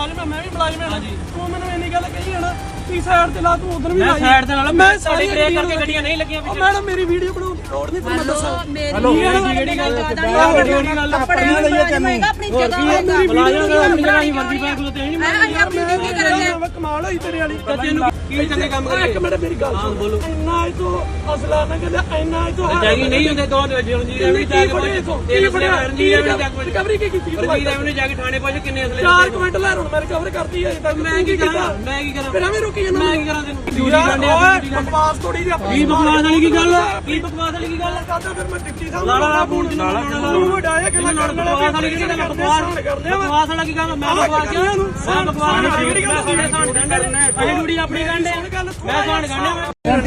ਮੁਲਾਜ਼ਮ ਮੈਂ ਵੀ ਮੁਲਾਜ਼ਮ ਆ ਤੂੰ ਮੈਨੂੰ ਇੰਨੀ ਗੱਲ ਕਹੀ ਹੈ ਨਾ ਕਿ ਸਾਈਡ ਤੇ ਲਾ ਤੂੰ ਉਧਰ ਵੀ ਮੈਂ ਲਾਈ। ਸਾਈਡ ਤੇ ਲਾ ਲਾ, ਮੈਂ ਤੁਹਾਡੀ ਸਾਰੀ ਬ੍ਰੇਕ ਕਰਕੇ ਗੱਡੀਆਂ ਨਹੀਂ ਲੱਗੀਆਂ ਉਹ ਮੈਡਮ ਮੇਰੀ ਵੀਡੀਓ ਬਣਾਉਣ ਦੀ ਲੋੜ ਨਹੀਂ ਤੁਹਾਨੂੰ ਦੱਸਾਂ। ਹਲੋ ਜਿਹੜੀ ਗੱਲ ਜਿਹੜੀ ਗੱਲ ਕੱਪੜੇ ਵਾਲੀ ਤੈਨੂੰ ਆਪਣੀ ਜਗ੍ਹਾ ਹੋਏਗਾ ਬੁਲਾਇਆ ਗਿਆ ਆਪਣੀ ਜਗ੍ਹਾ ਹੀ ਵਰਦੀ ਪਾ ਕੇ ਤੇ ਨਹੀਂ ਅਸੀਂ ਆਪਣੀ ਡਿਊਟੀ ਕਰਾਂਗੇ ਮੈਂ ਕਮਾਲ ਹੋਈ ਤੇਰੇ ਵਾਲੀ। ਤੈਨੂੰ ਕੀ ਚੰਗੇ ਕੰਮ ਓਏ ਇੱਕ ਕਰੇ ਮਿੰਟ ਮੇਰੀ ਗੱਲ ਸੁਣ। ਬੋਲੋ। ਇੰਨਾ ਇਹ ਤੋਂ ਅਸਲਾ ਨਾ ਕਹਿੰਦਾ ਇੰਨਾ ਇਹ ਤੋਂ ਜਾਗੀ ਨਹੀਂ ਹੁੰਦੇ ਦੋ ਜਿਉਂ ਜੀ ਰਵੀ ਜਾ ਕੇ ਇਹ ਫੜਿਆ? ਰਣਜੀਤ ਰਵੀ ਜਾ ਕੇ ਰਿਕਵਰੀ ਕੀ ਕੀਤੀ ਰਣਜੀਤ ਰਵੀ ਨੇ ਜਾ ਕੇ ਥਾਣੇ ਪਹੁੰਚ ਕਿੰਨੇ ਅਸਲੇ ਚਾਰ ਕੁ ਮਿੰਟ ਲੈ ਹੁਣ ਮੈਂ ਰਿਕਵਰ ਕਰਤੀ ਹੈ ਤੱਕ ਮੈਂ ਕੀ ਕਰਾਂ? ਮੈਂ ਕੀ ਕਰਾਂ? ਫਿਰ ਐਵੇਂ ਰੁਕੀ ਜਾਂਦਾ ਮੈਂ ਕੀ ਕਰਾਂ ਤੈਨੂੰ? ਡਿਊਟੀ ਕਰਨੇ ਆ ਬਕਵਾਸ ਥੋੜੀ ਜਿਹੀ ਆਪਣੀ ਬਕਵਾਸ ਵਾਲੀ ਕੀ ਗੱਲ ਕੀ ਬਕਵਾਸ ਵਾਲੀ ਕੀ ਗੱਲ ਕਰਦਾ ਫਿਰ ਮੈਂ ਡਿਪਟੀ ਸਾਹਿਬ ਲਾ ਲਾ ਲਾ ਫੋਨ ਲਾ ਤੂੰ ਵਡਾਇਆ ਕਿ ਮੈਂ ਕਰਨ ਵਾਲਾ ਬਕਵਾਸ? ਵਾਲੀ ਕੀ ਗੱਲ? ਬਕਵਾਸ ਵਾਲਾ ਕੀ ਗੱਲ? ਮੈਂ ਬਕਵਾਸ ਕਿਉਂ ਮੈਂ ਬਕਵਾਸ ਵਾਲੀ ਮੈਂ ਤੁਹਾਡੇ ਸਾਹਮਣੇ ਕਹਿੰਦਾ ਅਜੇ ਡਿਊਟੀ ਆਪਣੀ ਕਹਿੰਦੇ ਮੈਂ ਤੁਹਾਨੂੰ ਕਹਿੰਦਾ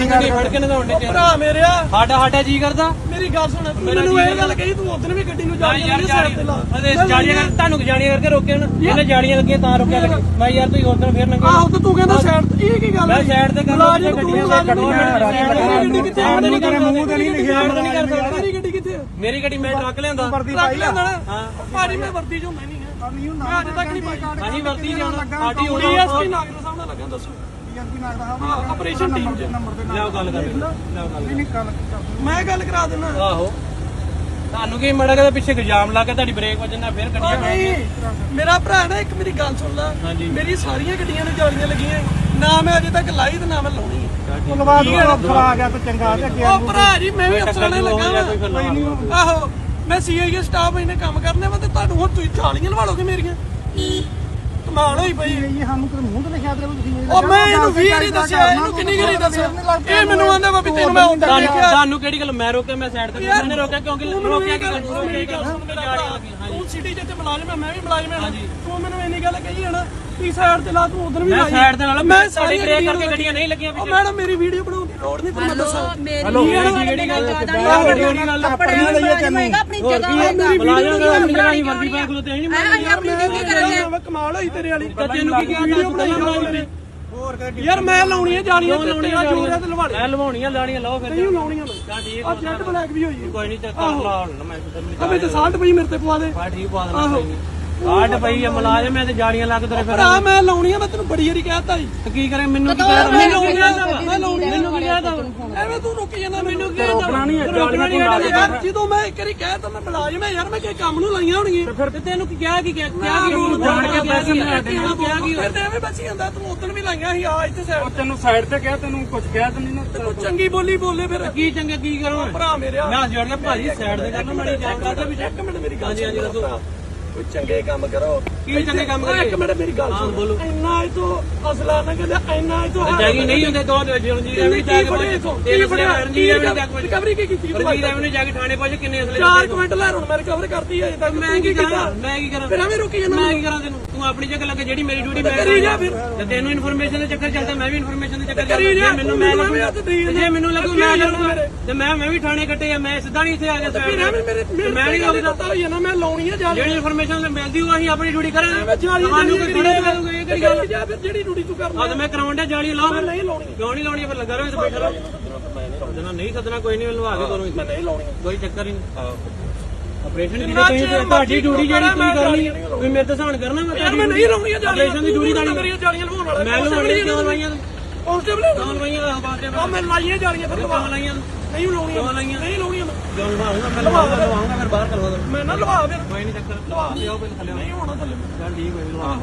ਮੈਂ ਫੜ ਕੇ ਨਗਾਉਂਦੇ ਚ ਭਰਾ ਮੇਰਿਆ। ਸਾਡਾ ਸਾਡਾ ਜੀ ਕਰਦਾ। ਮੇਰੀ ਗੱਲ ਸੁਣ ਤੂੰ ਮੈਨੂੰ ਇਹ ਗੱਲ ਕਹੀ ਤੂੰ ਉਦੋਂ ਵੀ ਗੱਡੀ ਨੂੰ ਜਾ ਯਾਰ ਜਾੜੀ ਅਰੇ ਜਾੜੀਆਂ ਕਰ ਤੁਹਾਨੂੰ ਜਾੜੀਆਂ ਕਰਕੇ ਰੋਕਿਆ ਨਾ। ਇਹਨੇ ਜਾੜੀਆਂ ਲੱਗੀਆਂ ਤਾਂ ਰੋਕਿਆ ਲੱਗੇ ਮੈਂ ਯਾਰ ਤੁਸੀਂ ਉਧਰ ਫੇਰ ਨੰਗੇ ਆਹੋ ਤੇ ਤੂੰ ਕਹਿੰਦਾ ਸਾਈਡ ਇਹ ਕੀ ਗੱਲ ਮੈਂ ਸਾਈਡ ਤੇ ਕਰ ਤੂੰ ਗੱਡੀਆਂ ਗੱਡੀਆਂ ਗੱਡੀ ਕਿੱਥੇ ਆ? ਨਹੀਂ ਕਰ ਮੂੰਹ ਤੇ ਨਹੀਂ ਲਿਖਿਆ ਨਹੀਂ ਕਰ ਸਕਦਾ ਮੇਰੀ ਗੱਡੀ ਕਿੱਥੇ? ਮੇਰੀ ਗੱਡੀ ਮੈਂ ਟਰੱਕ ਲਿਆਂਦਾ। ਰੱਖ ਲੈਂਦਾ ਨਾ। ਭਾਜੀ ਮੈਂ ਵਰਦੀ ਜੋ ਮੈਂ ਨਹੀਂ ਹੈ ਮੈਂ ਅੱਜ ਤੱਕ ਨਹੀਂ ਪਾਈ। ਹਾਂਜੀ ਵਰਤੀ ਜਾਣਾ ਸਾਡੀ ਹੋਣੀ ਡੀਐਸਪੀ ਨਾਗਰ ਸਾਹਿਬ ਨਾਲ ਲੱਗਾ ਦੱਸੋ ਹਾਂ ਆਪਰੇਸ਼ਨ ਟੀਮ ਚ। ਲਿਆਓ ਗੱਲ ਕਰ ਲਿਆਓ ਗੱਲ ਮੈਂ ਗੱਲ ਕਰਾ ਦਿੰਦਾ ਆਹੋ। ਤੁਹਾਨੂੰ ਕੀ ਮੜਾ ਕੇ ਪਿੱਛੇ ਇਲਜ਼ਾਮ ਲਾ ਕੇ ਤੁਹਾਡੀ ਬ੍ਰੇਕ ਵੱਜਣਾ ਫਿਰ ਗੱਡੀਆਂ ਨਹੀਂ ਮੇਰਾ ਭਰਾ ਨਾ ਇੱਕ ਮੇਰੀ ਗੱਲ ਸੁਣ ਲੈ। ਹਾਂਜੀ। ਮੇਰੀ ਸਾਰੀਆਂ ਗੱਡੀਆਂ ਨੂੰ ਜਾਲੀਆਂ ਲੱਗੀਆਂ। ਨਾ ਮੈਂ ਅਜੇ ਤੱਕ ਲਾਈ ਤੇ ਨਾ ਮੈਂ ਲਾਉਣੀ। ਹੈ। ਲਵਾ ਦੋ ਅਫਸਰ ਆ ਗਿਆ ਤਾਂ ਚੰਗਾ ਤੇ ਅੱਗੇ ਉਹ ਭਰਾ ਜੀ ਮੈਂ ਵੀ ਅਫਸਰਾਂ ਨੇ ਲੱਗਾ ਜਾਂ ਕੋਈ ਫਿਰ ਲਾ ਲਓ। ਵਾਂ। ਆਹੋ ਮੈਂ ਸੀਆਈਏ ਸਟਾਫ ਇਹਨੇ ਕੰਮ ਕਰਨੇ ਵਾ ਤੇ ਤੁਹਾਨੂੰ ਹੁਣ ਤੁਸੀਂ ਜਾਲੀਆਂ ਲਵਾ ਲੋਗੇ ਮੇਰੀਆਂ। ਕਮਾਲ ਹੋਈ ਪਈ। ਇਹ ਸਾਨੂੰ ਕਿਤੇ ਮੂੰਹ ਤੇ ਲਿਖਿਆ ਤੇ ਤੁਸੀਂ ਉਹ ਮੈਂ ਇਹਨੂੰ ਵੀ ਨਹੀਂ ਦੱਸਿਆ ਇਹਨੂੰ ਕਿੰਨੀ ਗਰੀ ਦੱਸਿਆ। ਇਹ ਮੈਨੂੰ ਆਂਦਾ ਵਾ ਵੀ ਤੈਨੂੰ ਮੈਂ ਹੁੰਦਾ ਦੇਖਿਆ। ਤੁਹਾਨੂੰ ਕਿਹੜੀ ਗੱਲ ਮੈਂ ਰੋਕਿਆ ਮੈਂ ਸਾਈਡ ਤੇ ਮੈंने ਰੋਕਿਆ ਕਿਉਂਕਿ ਰੋਕਿਆ ਕਿ ਗੱਲ ਤੂੰ ਸਿਟੀ ਜਿੱਤੇ ਮੁਲਾਜ਼ਮ ਮੈਂ ਵੀ ਮੁਲਾਜ਼ਮ ਆ ਤੂੰ ਮੈਨੂੰ ਇੰਨੀ ਗੱਲ ਕਹੀ ਹੈ ਨਾ ਕਿ ਸਾਈਡ ਤੇ ਲਾ ਤੂੰ ਉਧਰ ਵੀ ਮੈਂ ਲਾਈ। ਸਾਈਡ ਤੇ ਲਾ ਲਾ, ਮੈਂ ਸਾਰੀ ਬ੍ਰੇਕ ਕਰਕੇ ਗੱਡੀਆਂ ਨਹੀਂ ਲੱਗੀਆਂ ਉਹ ਮੈਡਮ ਮੇਰੀ ਵੀਡੀਓ ਬਣਾਉਣ ਦੀ ਲੋੜ ਨਹੀਂ ਤੁਹਾਨੂੰ ਦੱਸਾਂ। ਮੇਰੀ ਜਿਹੜੀ ਗੱਲ ਗੱਲ ਕੱਪੜੇ ਵਾਲੀ ਤੈਨੂੰ ਆਪਣੀ ਜਗ੍ਹਾ ਬੁਲਾਇਆ ਗਿਆ ਆਪਣੀ ਜਗ੍ਹਾ ਹੀ ਵਰਦੀ ਪਾ ਕੇ ਤੇ ਨਹੀਂ ਅਸੀਂ ਆਪਣੀ ਡਿਊਟੀ ਕਰਾਂਗੇ। ਮੈਂ ਕਮਾਲ ਹੋਈ ਤੇਰੇ ਵਾਲੀ। ਤੈਨੂੰ ਕੀ ਕਿਹਾ ਵੀਡੀਓ ਬਣਾਈ ਹੋਈ ਮੇਰੀ ਯਾਰ ਮੈਂ ਲਾਉਣੀ ਹੈ ਜਾਲੀਆਂ ਤੇ ਤੇਰਾ ਜੋਰ ਹੈ ਤੇ ਲਵਾ ਲੈ ਮੈਂ ਲਵਾਉਣੀਆਂ ਲਾਣੀਆਂ ਲਾਓ ਫਿਰ ਨਹੀਂ ਲਾਉਣੀਆਂ ਮੈਂ ਚੱਲ ਠੀਕ ਆ ਜੈਟ ਬਲੈਕ ਵੀ ਹੋਈ ਕੋਈ ਨਹੀਂ ਚੱਕਰ ਲਾ ਹੁਣ ਮੈਂ ਕਿਧਰ ਨਹੀਂ ਅਬੇ ਤੇ ਸਾਲਟ ਪਈ ਮੇਰੇ ਤੇ ਪਵਾ ਦੇ। ਪਾ ਠੀਕ ਪਾ ਦੇਣਾ ਕੋਈ ਨਹੀਂ ਕਾਟ ਪਈ ਆ ਮਲਾਜ਼ਮ ਐ ਤੇ ਜਾੜੀਆਂ ਲੱਗ ਤੇਰੇ ਫਿਰ ਭਰਾ ਮੈਂ ਲਾਉਣੀ ਆ ਮੈਂ ਤੈਨੂੰ ਬੜੀ ਵਾਰੀ ਕਹਿਤਾ ਜੀ ਤੇ ਕੀ ਕਰੇ ਮੈਨੂੰ ਕੀ ਕਹਿ ਮੈਨੂੰ ਕੀ ਕਹਿਦਾ ਮੈਂ ਲਾਉਣੀ ਮੈਨੂੰ ਕੀ ਕਹਿਦਾ ਐਵੇਂ ਤੂੰ ਰੁਕੀ ਜਾਂਦਾ ਮੈਨੂੰ ਕੀ ਰੋਕਣਾ ਨਹੀਂ ਰੋਕਣਾ ਨਹੀਂ ਹੈ ਯਾਰ ਜਦੋਂ ਮੈਂ ਇੱਕ ਵਾਰੀ ਕਹਿ ਤਾ ਮੈਂ ਮੁਲਾਜ਼ਮ ਆ ਯਾਰ ਮੈਂ ਕਿਸੇ ਕੰਮ ਨੂੰ ਲਾਈਆਂ ਹੋਣਗੀਆਂ। ਫਿਰ ਤੇ ਤੈਨੂੰ ਕੀ ਕਿਹਾ ਕੀ ਕਿਹਾ ਕੀ ਰੂਲ ਜਾਣ ਕੇ ਪੈਸੇ ਨਹੀਂ ਹਟੇ ਕਿਹਾ ਕੀ ਫਿਰ ਤੇ ਐਵੇਂ ਬਚੀ ਜਾਂਦਾ ਤੂੰ ਉਦੋਂ ਵੀ ਲਾਈਆਂ ਸੀ ਆ ਇੱਥੇ ਸਾਈਡ ਤੈਨੂੰ ਸਾਈਡ ਤੇ ਕਿਹਾ ਤੈਨੂੰ ਕੁਝ ਕਿਹਾ ਤਾਂ ਨਹੀਂ ਨਾ। ਤੇ ਤੂੰ ਚੰਗੀ ਬੋਲੀ ਬੋਲੇ ਫਿਰ। ਕੀ ਚੰਗਾ ਕੀ ਕਰੋ? ਭਰਾ ਮੇਰਿਆ ਮੈਂ ਜੋੜ ਕੇ ਭਾਜੀ ਸਾਈਡ ਤੇ ਕਰਨਾ ਮਾੜੀ ਜਾਣ ਕਰਦਾ। ਵੀ ਇੱਕ ਮਿੰਟ ਮੇਰੀ ਗੱਲ ਹਾਂਜੀ ਹਾਂਜੀ ਦੱਸੋ। ਕੋਈ ਚੰਗੇ ਕੰਮ ਕਰੋ। ਕੀ ਚੰਗੇ ਕੰਮ ਓਏ, ਇੱਕ ਕਰੇ ਮਿੰਟ ਮੇਰੀ ਗੱਲ ਸੁਣ। ਬੋਲੋ। ਇੰਨਾ ਇਹ ਤੋਂ ਅਸਲਾ ਨਾ ਕਹਿੰਦਾ ਇੰਨਾ ਇਹ ਤੋਂ ਜਾਗੀ ਨਹੀਂ ਹੁੰਦੇ ਦੋ ਜਿਉਂ ਜੀ ਰਵੀ ਜਾ ਕੇ ਪਹੁੰਚ ਇਹ ਫੜਿਆ ਰਣਜੀਤ ਰਵੀ ਜਾ ਕੇ ਪਹੁੰਚ ਰਿਕਵਰੀ ਕੀ ਕੀਤੀ ਰਣਜੀਤ ਰਵੀ ਨੇ ਜਾ ਕੇ ਥਾਣੇ ਪਹੁੰਚ ਕਿੰਨੇ ਅਸਲੇ ਚਾਰ ਕੁ ਮਿੰਟ ਲੈ ਹੁਣ ਮੈਂ ਰਿਕਵਰ ਕਰਤੀ ਹੈ ਅਜੇ ਤੱਕ ਮੈਂ ਕੀ ਕਰਾਂ? ਮੈਂ ਕੀ ਕਰਾਂ? ਫਿਰ ਐਵੇਂ ਰੁਕੀ ਜਾਂਦਾ ਮੈਂ ਕੀ ਕਰਾਂ ਤੈਨੂੰ? ਤੂੰ ਆਪਣੀ ਜਗ੍ਹਾ ਲੱਗੇ ਜਿਹੜੀ ਮੇਰੀ ਡਿਊਟੀ ਮੈਂ ਕਰੀ ਜਾ ਫਿਰ। ਤੇ ਤੈਨੂੰ ਇਨਫੋਰਮੇਸ਼ਨ ਦੇ ਚੱਕਰ ਚੱਲਦਾ ਮੈਂ ਵੀ ਇਨਫੋਰਮੇਸ਼ਨ ਦੇ ਚੱਕਰ ਚੱਲਦਾ। ਮੈਨੂੰ ਮੈਂ ਮੈਨੂੰ ਲੱਗੂ ਜੇ ਮੈਨੂੰ ਮੈਂ ਆ। ਤੇ ਮੈਂ ਮੈਂ ਵੀ ਥਾਣੇ ਕੱਟੇ ਆ ਮੈਂ ਸਿੱਧਾ ਨਹੀਂ ਇੱਥੇ ਆ ਗਿਆ ਮੈਂ ਨਹੀਂ ਮੈਂ ਲਾਉਣੀ ਜਾ ਜਿਹੜੀ ਇਨਫੋਰਮੇਸ਼ਨ ਮਿਲਦੀ ਉਹ ਅਸੀਂ ਆਪਣੀ ਡਿਊਟੀ ਜਾਲੀ ਤੁਹਾਨੂੰ ਕੋਈ ਥੋੜੇ ਕਰੂਗਾ ਇਹ ਕਿਹੜੀ ਗੱਲ? ਜਾ ਫਿਰ ਜਿਹੜੀ ਡਿਊਟੀ ਤੂੰ ਕਰਨਾ ਤੇ ਮੈਂ ਕਰਾਉਣ ਡਿਆ ਜਾਲੀ ਲਾਓ ਫਿਰ। ਨਹੀਂ ਲਾਉਣੀ। ਕਿਉਂ ਨਹੀਂ ਲਾਉਣੀ ਫਿਰ? ਲੱਗਾ ਰਹੋ ਇੱਥੇ ਬੈਠਾ ਰਹੋ। ਸੱਦਣਾ ਨਹੀਂ ਸੱਦਣਾ ਕੋਈ ਨਹੀਂ ਮੈਨੂੰ ਆ ਕੇ ਕਰੋ ਮੈਂ ਨਹੀਂ ਲਾਉਣੀ। ਕੋਈ ਚੱਕਰ ਨਹੀਂ। ਆਪਰੇਸ਼ਨ ਦੀ ਤੁਸੀਂ ਤੁਹਾਡੀ ਡਿਊਟੀ ਜਿਹੜੀ ਤੁਸੀਂ ਕਰਨੀ ਤੁਸੀਂ ਮੇਰੇ ਤੇ ਸਹਾਨ ਕਰਨਾ ਮੈਂ ਯਾਰ ਮੈਂ ਨਹੀਂ ਲਾਉਣੀ ਹੈ ਜਾਲੀਆਂ। ਆਪਰੇਸ਼ਨ ਦੀ ਡਿਊਟੀ ਤਾਂ ਮੇਰੀਆਂ ਜਾਲੀਆਂ ਲਵਾਉਣ ਵਾਲਾ। ਮੈਂ ਲਵਾਉਣੀ ਕਿਉਂ ਲਵਾਈਆਂ? ਕਾਂਸਟੇਬਲ ਕਿਉਂ ਲਵਾਈਆਂ? ਆ ਬਾਤੇ ਆ ਮੈਂ ਲਾਈਆਂ ਜਾਲੀਆਂ ਫਿਰ ਲਵਾ। ਲਾਈਆਂ ਨਹੀਂ ਲਾਉਣੀਆਂ ਕਿਉਂ ਲਾਈਆਂ? ਨਹੀਂ ਲਾਉਣੀਆਂ ਮੈਂ। ਕਿਉਂ ਲਵਾਉਂਗਾ ਮੈਂ ਲਵਾਉਂਗਾ ਲਵਾਉਂਗਾ ਫਿਰ। ਬਾਹਰ ਕਰਵਾ ਦੋ ਮੈਂ ਨਾ ਲਵਾ ਫਿਰ। ਕੋਈ ਨਹੀਂ ਚੱਕਰ। ਲਵਾ। ਲਿਆਓ ਪਹਿਲੇ ਥੱਲੇ ਨਹੀਂ ਹੋਣਾ ਥੱਲੇ। ਚੱਲ ਠੀਕ ਹੋਈ ਲਵਾ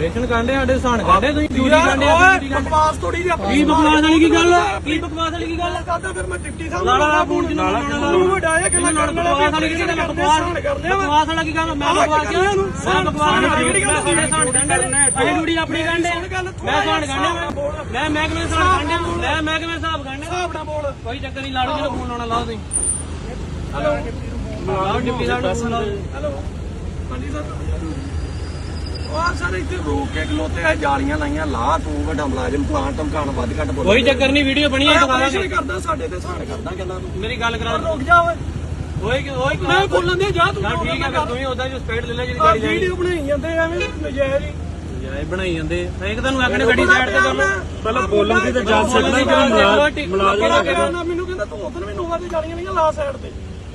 ਆਪਰੇਸ਼ਨ ਕਾਂਡੇ ਸਾਡੇ ਸਹਾਨ ਕਾਂਡੇ ਤੁਸੀਂ ਡਿਊਟੀ ਕਾਂਡੇ ਓਏ ਆਪਣੀ duty ਕਾਂਡੇ। ਬਕਵਾਸ ਥੋੜੀ ਜਿਹੀ ਆਪਣੀ ਕੀ ਬਕਵਾਸ ਵਾਲੀ ਕੀ ਗੱਲ ਕੀ ਬਕਵਾਸ ਵਾਲੀ ਕੀ ਗੱਲ ਕਰਦਾ ਫਿਰ ਮੈਂ ਡਿਪਟੀ ਸਾਹਿਬ ਲਾ ਲਾ ਲਾ ਫੋਨ ਜਿਹਨੂੰ ਲਾਉਣਾ ਲਾ ਤੂੰ ਵਡਾਇਆ ਕਿ ਮੈਂ ਕਰਨ ਵਾਲਾ ਬਕਵਾਸ ਵਾਲੀ ਕੀ ਗੱਲ? ਬਕਵਾਸ ਬਕਵਾਸ ਵਾਲਾ ਕੀ ਗੱਲ? ਮੈਂ ਬਕਵਾਸ ਕਿਉਂ? ਮੈਂ ਬਕਵਾਸ ਵਾਲੀ ਜਿਹੜੀ ਗੱਲ ਤੁਹਾਡੇ ਸਾਹਣ ਕੰਡੇ। ਅਜੇ ਡਿਊਟੀ ਆਪਣੀ ਕੰਡੇ ਮੈਂ ਸਾਹਣ ਕੰਡੇ ਮੈਂ। ਮਹਿਕਮੇ ਸਾਹਣ ਕੰਡੇ ਮੈਂ ਮਹਿਕਮੇ ਹਿਸਾਬ ਕੰਡੇ ਹਿਸਾਬ ਨਾਲ ਬੋਲ। ਕੋਈ ਚੱਕਰ ਨਹੀਂ ਲਾੜੂ ਜਿਹਨੂੰ ਫੋਨ ਲਾਉਣਾ ਲਾਓ ਤੁਸੀਂ। ਹਲੋ। ਲਾਓ ਡਿਪਟੀ ਸਾਹਿਬ ਨੂੰ ਫੋਨ ਲਾਓ। ਹੈਲੋ। ਹਾਂਜੀ ਸਰ। ਉਹ ਸਰ ਇੱਥੇ ਰੋਕ ਕੇ ਖਲੋਤੇ ਆ ਜਾਲੀਆਂ ਲਾਈਆਂ ਲਾ ਤੂੰ ਵੱਡਾ ਮੁਲਾਜ਼ਮ ਪਲਾਂਟ ਧਮਕਾਣ ਵੱਧ ਘੱਟ ਬੋਲ ਕੋਈ ਚੱਕਰ ਨਹੀਂ ਵੀਡੀਓ ਬਣੀ ਹੈ ਦਿਖਾ ਦਾਂਗੇ ਕਰਦਾ ਸਾਡੇ ਤੇ ਸਾਨ ਕਰਦਾ ਕਹਿੰਦਾ ਤੂੰ। ਮੇਰੀ ਗੱਲ ਕਰਾ ਰੁਕ ਜਾ ਓਏ। ਓਏ ਕਿ ਓਏ ਮੈਂ ਬੋਲਣ ਦੇ ਜਾ ਤੂੰ ਨਾ ਠੀਕ ਹੈ ਤੂੰ ਹੀ ਉਹਦਾ ਜੋ ਸਪੀਡ ਲੈ ਲੈ ਜਿਹੜੀ ਗਾੜੀ ਜਾਣੀ ਵੀਡੀਓ ਬਣਾਈ ਜਾਂਦੇ ਐਵੇਂ ਨਜਾਇਜ਼ ਹੀ। ਜਾਏ ਬਣਾਈ ਜਾਂਦੇ ਮੈਂ ਇੱਕ ਤੁਹਾਨੂੰ ਆਖਣੇ ਗੱਡੀ ਸਾਈਡ ਤੇ ਕਰ ਲਓ ਪਹਿਲਾਂ ਬੋਲਣ ਦੀ ਤਾਂ ਜਾ ਸਕਦਾ ਮੁਲਾਜ਼ਮ ਮੈਨੂੰ ਕਹਿੰਦਾ ਤੂੰ ਉਧਰ ਵੀ ਨੋਵਾ ਤੇ ਜਾਲੀਆਂ ਨਹੀਂ ਲਾ ਸਾਈਡ ਤੇ।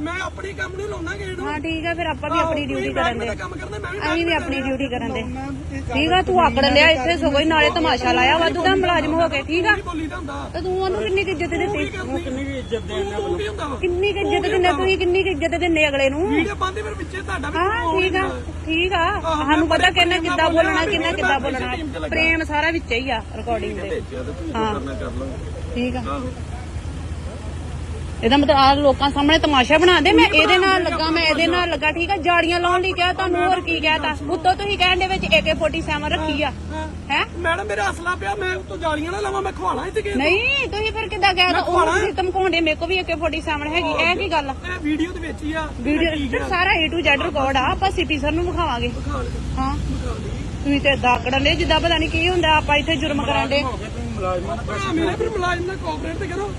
ਮੈਂ- ਆਪਣੀ ਕੰਮ ਨੂੰ ਲਾਉਣਾ ਗੇੜ ਹਾਂ ਠੀਕ ਆ ਫਿਰ ਆਪਾਂ ਵੀ ਆਪਣੀ ਡਿਊਟੀ ਕਰਨ ਦੇ। ਕੰਮ ਕਰਦਾ ਮੈਂ ਵੀ ਅਸੀਂ ਵੀ ਆਪਣੀ ਡਿਊਟੀ ਕਰਨ ਦੇ। ਠੀਕ ਆ ਤੂੰ ਆਕੜ ਲਿਆ ਇੱਥੇ ਸਗੋਂ ਹੀ ਨਾਲੇ ਤਮਾਸ਼ਾ ਲਾਇਆ ਵਾਧੂ ਦਾ ਮੁਲਾਜ਼ਮ ਹੋ ਕੇ ਠੀਕ ਆ? ਤੇ ਤੂੰ ਉਹਨੂੰ ਕਿੰਨੀ ਕੁ ਇੱਜ਼ਤ ਦਿੱਤੀ? ਕਿੰਨੀ ਵੀ ਇੱਜ਼ਤ ਦੇਣਾ ਤੂੰ ਕੀ ਹੁੰਦਾ ਵਾ। ਕਿੰਨੀ ਕੁ ਇੱਜ਼ਤ ਦਿੰਦੇ ਤੁਸੀਂ ਕਿੰਨੀ ਕੁ ਇੱਜ਼ਤ ਦਿੰਦੇ ਅਗਲੇ ਨੂੰ? ਵੀਡੀਓ ਪਾਉਂਦੇ ਫਿਰ ਵਿੱਚੇ ਤੁਹਾਡਾ ਵੀ ਹਾਂ ਠੀਕ ਆ ਠੀਕ ਆ। ਸਾਨੂੰ ਪਤਾ ਕਿੰਨਾ ਕਿੱਦਾਂ ਬੋਲਣਾ ਕਿੰਨਾ ਕਿੱਦਾਂ ਬੋਲਣਾ। ਪ੍ਰੇਮ ਸਾਰਾ ਵਿੱਚ ਹੀ ਆ ਰਿਕਾਰਡਿੰਗ ਦੇ। ਹਾਂ। ਠੀਕ ਆ। ਇਹਦਾ ਮਤਲਬ ਆ ਲੋਕਾਂ ਸਾਹਮਣੇ ਤਮਾਸ਼ਾ ਬਣਾ ਦੇ ਮੈਂ ਇਹਦੇ ਨਾਲ ਲੱਗਾ ਮੈਂ ਇਹਦੇ ਨਾਲ ਲੱਗਾ ਠੀਕ ਆ? ਜਾੜੀਆਂ ਲਾਉਣ ਲਈ ਕਿਹਾ ਤੁਹਾਨੂੰ ਹੋਰ ਕੀ ਕਹਿਤਾ ਉੱਤੋਂ ਤੁਸੀਂ ਕਹਿਣ ਦੇ ਵਿੱਚ AK47 ਰੱਖੀ ਆ। ਹੈ ਮੈਡਮ ਮੇਰਾ ਅਸਲਾ ਪਿਆ ਮੈਂ ਉਤੋਂ ਜਾਲੀਆਂ ਨਾ ਲਾਵਾਂ ਮੈਂ ਖਵਾਣਾ ਇੱਥੇ ਕਿ ਨਹੀਂ ਤੁਸੀਂ ਫਿਰ ਕਿੱਦਾਂ ਕਹਿਤਾ ਉਹ ਤੁਸੀਂ ਧਮਕਾਉਂਦੇ ਮੇਰੇ ਕੋ ਵੀ AK47 ਹੈਗੀ ਇਹ ਕੀ ਗੱਲ ਆ? ਇਹ ਵੀਡੀਓ ਦੇ ਵਿੱਚ ਹੀ ਆ ਵੀਡੀਓ ਸਾਰਾ A to Z ਰਿਕਾਰਡ ਆ ਆਪਾਂ ਸਿਟੀ ਸਰ ਨੂੰ ਵਿਖਾਵਾਂਗੇ। ਹਾਂ। ਤੁਸੀਂ ਤੇ ਦਾਕੜਨ ਦੇ ਜਿੱਦਾਂ ਪਤਾ ਨਹੀਂ ਕੀ ਹੁੰਦਾ ਆਪਾਂ ਇੱਥੇ ਜੁਰਮ ਕਰਾਂਦੇ। ਭਰਾ ਮੇਰੇ ਫਿਰ ਮੁਲਾਜ਼ਮ ਨਾਲ ਕੋਆਪਰੇਟ ਤੇ ਕਰੋ।